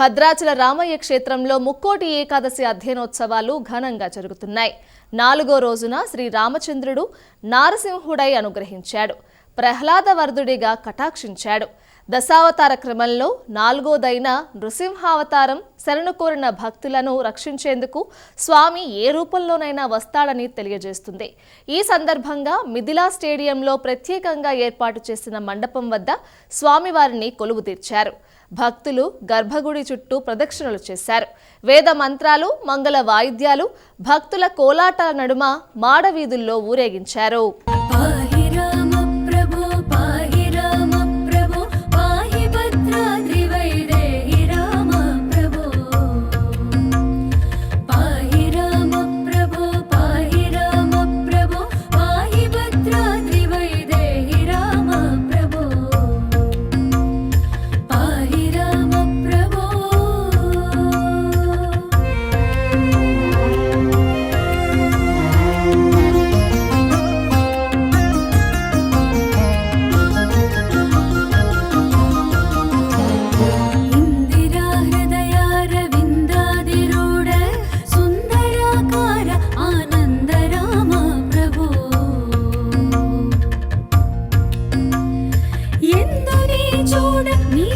భద్రాచల రామయ్య క్షేత్రంలో ముక్కోటి ఏకాదశి అధ్యయనోత్సవాలు ఘనంగా జరుగుతున్నాయి. నాలుగో రోజున శ్రీ రామచంద్రుడు నారసింహుడై అనుగ్రహించాడు. ప్రహ్లాదవర్ధుడిగా కటాక్షించాడు. దశావతార క్రమంలో నాలుగోదైన నృసింహావతారం శరణు కోరిన భక్తులను రక్షించేందుకు స్వామి ఏ రూపంలోనైనా వస్తాడని తెలియజేస్తుంది. ఈ సందర్భంగా మిథిలా స్టేడియంలో ప్రత్యేకంగా ఏర్పాటు చేసిన మండపం వద్ద స్వామివారిని కొలువు తీర్చారు భక్తులు గర్భగుడి చుట్టూ ప్రదక్షిణలు చేశారు. వేద మంత్రాలు మంగళ వాయిద్యాలు భక్తుల కోలాటాల నడుమ మాడవీధుల్లో ఊరేగించారు. una.